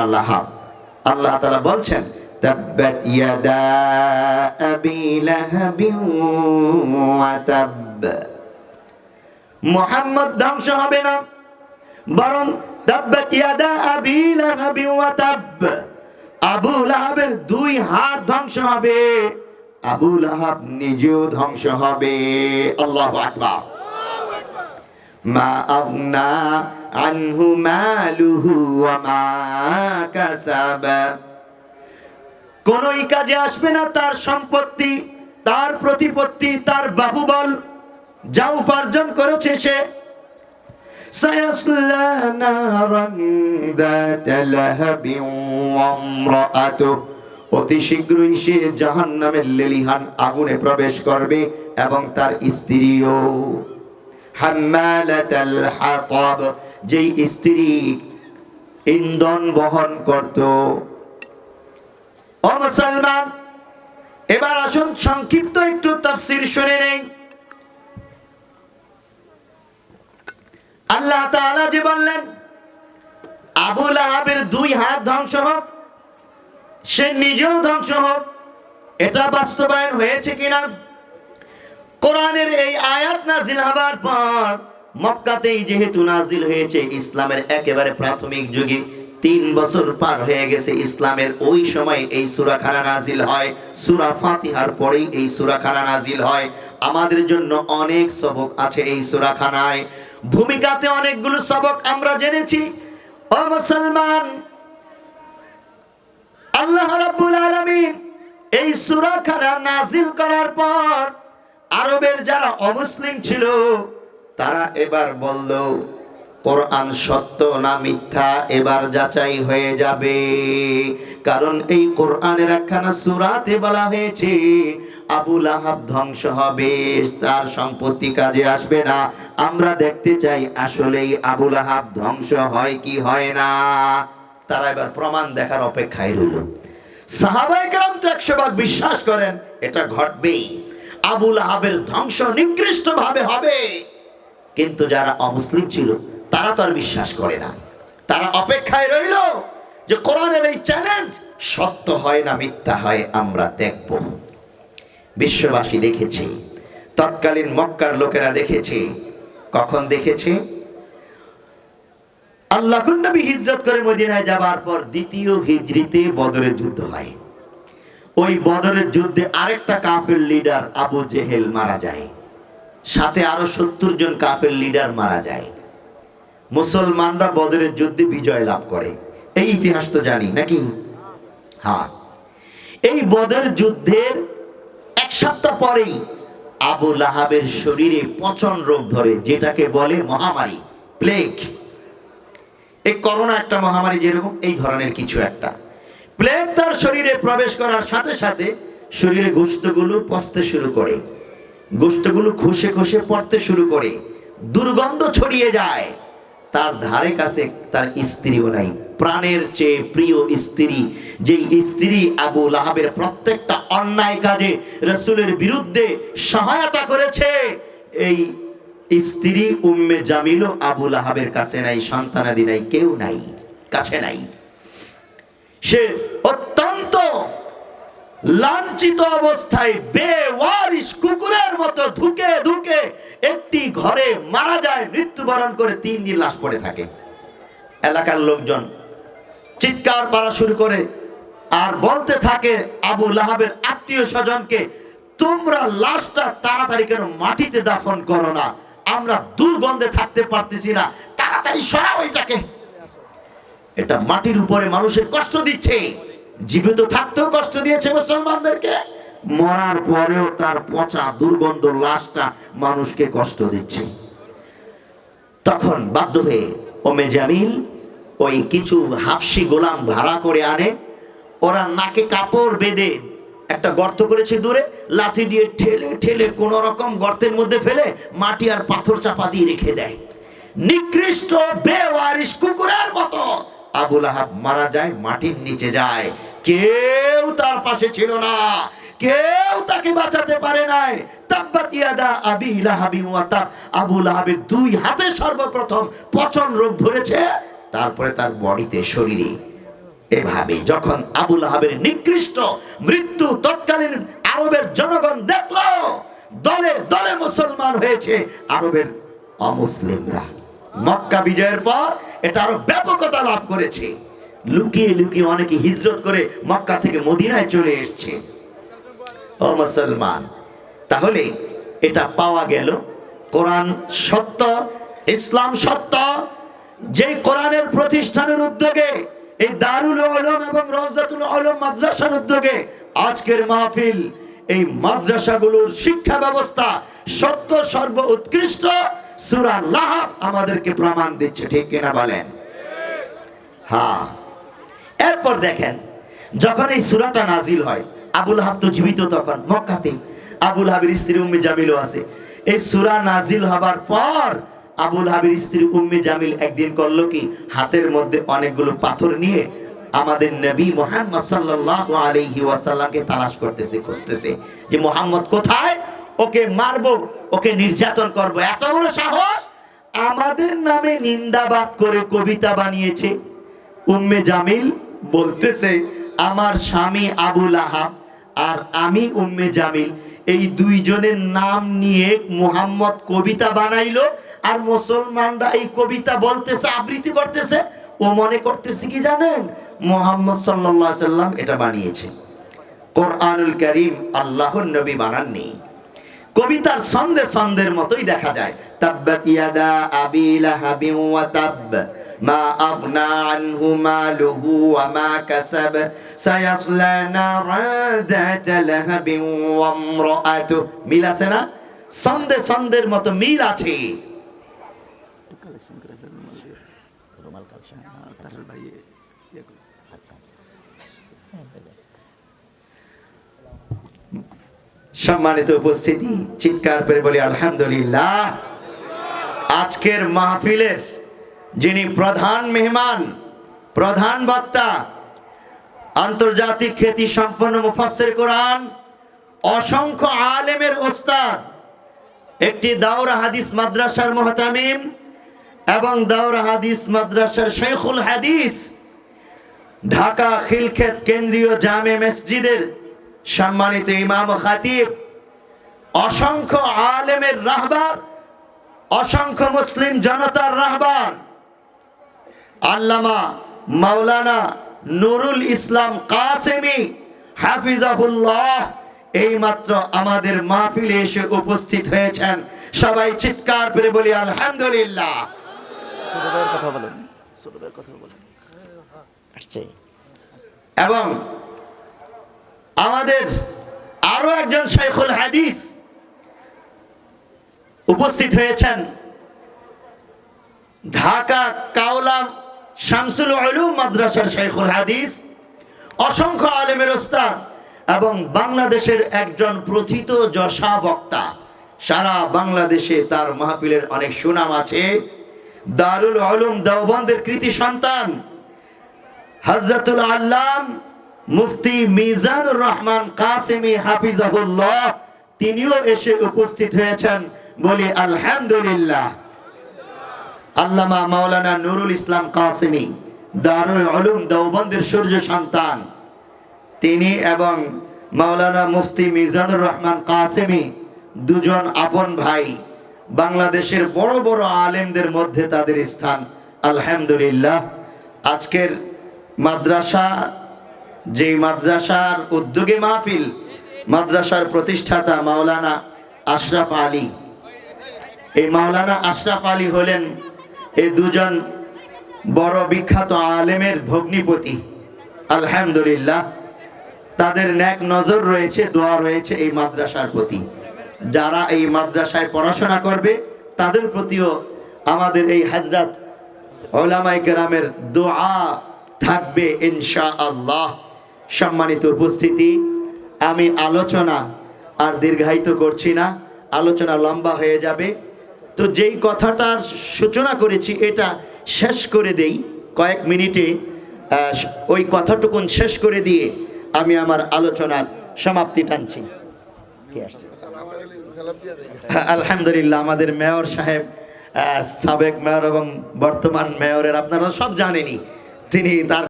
আল্লাহ। আল্লাহ তাআলা বলছেন তাব ধ্বংস হবে না, বরং তাব্বাত দুই হাত ধ্বংস হবে, আবু লাহাব নিজেও ধ্বংস হবে। আল্লাহু আকবার। মা আগনা আনহু মালুহু মা কাসাবা। কোনই কাজে আসবে না তার সম্পত্তি, তার প্রতিপত্তি, তার বাহুবল। যা উপার্জন করেছে সে। নারান যাতা লাহাবিন ওয়া ইমরাআতুহু অতি শীঘ্রই সে জাহান্নামের লেলিহান আগুনে প্রবেশ করবে এবং তার স্ত্রীও। হাম্মালাতাল হাতাব। যেই স্ত্রী ইন্ধন বহন করত। ও মুসলমান, এবার আসুন সংক্ষিপ্ত একটু তাফসীর শুনে নেই। আল্লাহ তাআলা যে বললেন, আবু লাহাবের দুই হাত ধ্বংস হোক, সে নিজেও ধ্বংস হোক, এটা বাস্তবায়ন হয়েছে কিনা? কোরআনের এই আয়াত নাজিল হবার পর মক্কাতেই যেহেতু নাজিল হয়েছে, ইসলামের একেবারে প্রাথমিক যুগে তিন বছর পার হয়ে গেছে ইসলামের ওই সময় এই সুরাখানা নাজিল হয়, সুরা ফাতিহার পরেই এই সুরাখানা নাজিল হয়। আমাদের জন্য অনেক সবক আছে এই সুরাখানায়। ভূমিকাতে অনেকগুলো সবক আমরা জেনেছি। ও মুসলমান, আল্লাহ রাব্বুল আলামিন এই সুরাখানা নাজিল করার পর আরবের যারা অমুসলিম ছিল তারা এবার বলল, কোরআন সত্য না মিথ্যা এবার যাচাই হয়ে যাবে। কারণ এই কোরআনের একখানা সূরাতে বলা হয়েছে, আবু লাহাব ধ্বংস হবে, তার সম্পত্তি কাজে আসবে না। আমরা দেখতে চাই আসলেই আবু লাহাব ধ্বংস হয় কি হয় না। তারা এবার প্রমাণ দেখার অপেক্ষায় রইল। সাহাবাইকেরাম তো একশো ভাগ বিশ্বাস করেন, এটা ঘটবেই। আবুল আহাবের ধ্বংস নিকৃষ্ট ভাবে হবে। কিন্তু যারা অমুসলিম ছিল, তারা তো আর বিশ্বাস করে না। তারা অপেক্ষায় রইল যে কোরআনের এই চ্যালেঞ্জ সত্য হয় না মিথ্যা হয়, আমরা দেখব। বিশ্ববাসী দেখেছি, তৎকালীন মক্কার লোকেরা দেখেছে। কখন দেখেছে? আল্লাহ নবী হিজরত করে মদিনায় যাবার পর দ্বিতীয় হিজরিতে বদরের যুদ্ধ হয়। ওই বদরের যুদ্ধে আরেকটা কাফের লিডার আবু জেহেল মারা যায়। সাথে আরও সত্তর জন কাফের লিডার মারা যায়। মুসলমানরা বদরের যুদ্ধে বিজয় লাভ করে। এই ইতিহাস তো জানি, নাকি? হ্যাঁ। এই বদর যুদ্ধের এক সপ্তাহ পরেই আবু লাহাবের শরীরে পচন রোগ ধরে, যেটাকে বলে মহামারী প্লেগ এই করোনা একটা মহামারী যেরকম, এই ধরনের কিছু একটা। প্লেগ তার শরীরে প্রবেশ করার সাথে সাথে শরীরে গোস্তগুলো পচতে শুরু করে। গোস্তগুলো খুশে খুশে পড়তে শুরু করে। দুর্গন্ধ ছড়িয়ে যায়। তার ধারে কাছে তার স্ত্রীও নাই। প্রাণের চেয়ে প্রিয় স্ত্রী যে স্ত্রী আবু লাহাবের প্রত্যেকটা অন্যায় কাজে রসুলের বিরুদ্ধে সহায়তা করেছে, এই স্ত্রী উম্মে জামিল আবু লাহাবের কাছে নাই, সন্তানাদি নাই, কেউ নাই, কাছে নাই। সে অত্যন্ত লাঞ্ছিত অবস্থায় বেওয়ারিশ কুকুরের মতো ধুকে ধুকে একটি ঘরে মারা যায়, মৃত্যুবরণ করে তিন দিন লাশ পড়ে থাকে। এলাকার লোকজন চিৎকার পারা শুরু করে আর বলতে থাকে, আবু লাহাবের আত্মীয় স্বজনকে তোমরা লাশটা তাড়াতাড়ি কেন মাটিতে দাফন করো না? আমরা দুর্গন্ধে থাকতে পারতেছি না। তাড়াতাড়ি সরাও এটাকে। এটা মাটির উপরে মানুষের কষ্ট দিচ্ছে। জীবিত থাকতেও কষ্ট দিয়েছে মুসলমানদেরকে। মরার পরেও তার পচা দুর্গন্ধ লাশটা মানুষকে কষ্ট দিচ্ছে। তখন বাধ্য হয়ে ওমে জামিল ওই কিছু হাফসি গোলাম ভাড়া করে আনে। ওরা নাকে কাপড় বেঁধে একটা গর্ত করেছে দূরে, লাঠি দিয়ে ঠেলে ঠেলে কোন রকম গর্তের মধ্যে ফেলে মাটি আর পাথর চাপা দিয়ে রেখে দেয়। নিকৃষ্ট বেওয়ারিশ কুকুরের মতো আবুল আহাব মারা যায়, মাটির নিচে যায়। কেউ তার পাশে ছিল না। কেউ তাকে বাঁচাতে পারে নাই। তাব্বাত ইয়াদা আবি লাহাবি ওয়া তাব। আবু লাহাবের দুই হাতে সর্বপ্রথম পচন রোগ ধরেছে, তারপরে তার বডিতে শরীরে। এভাবে যখন আবুল আহাবের নিকৃষ্ট মৃত্যু তৎকালীন আরবের জনগণ দেখল, দলে দলে মুসলমান হয়েছে আরবের অমুসলিমরা। মক্কা বিজয়ের পর এটা আরও ব্যাপকতা লাভ করেছে। লুকিয়ে লুকিয়ে অনেকে হিজরত করে মক্কা থেকে মদিনায় চলে এসছে। ও মুসলমান, তাহলে এটা পাওয়া গেল কোরআন সত্য, ইসলাম সত্য। যে কোরআনের প্রতিষ্ঠানের উদ্যোগে, এই দারুল আলম এবং রওজাতুল আলম মাদ্রাসার উদ্যোগে আজকের মাহফিল, এই মাদ্রাসাগুলোর শিক্ষা ব্যবস্থা সত্য, সর্ব উৎকৃষ্ট, সূরা লাহাব আমাদেরকে প্রমাণ দিচ্ছে, ঠিক কিনা বলেন? হ্যাঁ। এরপর দেখেন, যখন এই সুরাটা নাজিল হয়, আবুল হাব তো জীবিত তখন মক্কাতে আবুল হাবির স্ত্রী উম্মে জামিলও আছে। এই সুরা নাজিল হবার পর আবুল হাবির স্ত্রী উম্মে জামিল একদিন করল কি, হাতের মধ্যে অনেকগুলো পাথর নিয়ে আমাদের নবী মোহাম্মদ সাল্লাল্লাহু আলাইহি ওয়াসাল্লামকে তালাশ করতেছে, খুঁজতেছে যে মোহাম্মদ কোথায়? ওকে মারবো, ওকে নির্যাতন করব। এত বড় সাহস! আমাদের নামে নিন্দাবাদ করে কবিতা বানিয়েছে উম্মে জামিল। বলতেছে, আমার স্বামী আবুল আহাব আর আমি উম্মে জামিল, এই দুইজনের নাম নিয়ে মোহাম্মদ কবিতা বানাইলো আর মুসলমানরা এই কবিতা বলতেছে, আবৃত্তি করতেছে। ও মনে করতেছে কি জানেন? মোহাম্মদ আলাইহি সাল্লাম এটা বানিয়েছে। কোরআনুল করিম আল্লাহর নবী বানাননি। কবিতার ছন্দে ছন্দের মতোই দেখা যায়। তাব্বাত ইয়াদা আবি লাহাবিন ওয়া তাব আনহু মালুহু ওয়া মা কাসাব। সায়াসলা নারান যাতা লাহাবিন ওয়া ইমরাআতু মিল আছে না? ছন্দে ছন্দের মতো মিল আছে। সম্মানিত উপস্থিতি, চিৎকার করে বলি, আলহামদুলিল্লাহ। আজকের মাহফিলের যিনি প্রধান মেহমান, প্রধান বক্তা, আন্তর্জাতিক খ্যাতি সম্পন্ন মুফাসসির কোরআন, অসংখ্য আলেমের ওস্তাদ একটি দাওরা হাদিস মাদ্রাসার মুহতামিম এবং দাওরা হাদিস মাদ্রাসার শেখুল হাদিস, ঢাকা খিলক্ষেত কেন্দ্রীয় জামে মসজিদের সম্মানিত ইমাম খাতিব, অসংখ্য আলেমের রাহবার, অসংখ্য মুসলিম জনতার রাহবার আল্লামা মাওলানা নুরুল ইসলাম কাসেমি হাফিজাহুল্লাহ এইমাত্র আমাদের মাহফিলে এসে উপস্থিত হয়েছেন। সবাই চিৎকার করে বলি আলহামদুলিল্লাহ। কথা বলেন কথা বলেন। আসছে। এবং আমাদের আরও একজন শেখুল হাদিস উপস্থিত হয়েছেন। ঢাকা কাওলা শামসুল আলুম মাদ্রাসার শেখুল হাদিস, অসংখ্য আলেমের ওস্তাদ এবং বাংলাদেশের একজন প্রথিত যশা বক্তা। সারা বাংলাদেশে তার মাহফিলের অনেক সুনাম আছে। দারুল উলুম দেওবন্দের কৃতি সন্তান হজরতুল আল্লাম মুফতি মিজানুর রহমান কাসেমি হাফিজাহুল্লাহ, তিনিও এসে উপস্থিত হয়েছেন বলি আলহামদুলিল্লাহ। আল্লামা মাওলানা নুরুল ইসলাম কাসেমি, দারুল উলুম দেওবন্দের সূর্য সন্তান। তিনি এবং মাওলানা মুফতি মিজানুর রহমান কাসেমি দুজন আপন ভাই। বাংলাদেশের বড় বড় আলেমদের মধ্যে তাদের স্থান, আলহামদুলিল্লাহ। আজকের মাদ্রাসা, যেই মাদ্রাসার উদ্যোগে মাহফিল, মাদ্রাসার প্রতিষ্ঠাতা মাওলানা আশরাফ আলী। এই মাওলানা আশরাফ আলী হলেন এই দুজন বড় বিখ্যাত আলেমের ভগ্নিপতি। আলহামদুলিল্লাহ, তাদের ন্যাক নজর রয়েছে, দোয়া রয়েছে এই মাদ্রাসার প্রতি। যারা এই মাদ্রাসায় পড়াশোনা করবে, তাদের প্রতিও আমাদের এই হাজরাত ওলামাই কেরামের দোয়া থাকবে ইনশা আল্লাহ সম্মানিত উপস্থিতি, আমি আলোচনা আর দীর্ঘায়িত করছি না, আলোচনা লম্বা হয়ে যাবে। তো যেই কথাটার সূচনা করেছি, এটা শেষ করে দেই। কয়েক মিনিটে ওই কথাটুকুন শেষ করে দিয়ে আমি আমার আলোচনার সমাপ্তি টানছি। আলহামদুলিল্লাহ, আমাদের মেয়র সাহেব সাবেক মেয়র এবং বর্তমান মেয়রের, আপনারা সব জানেনই, তিনি তার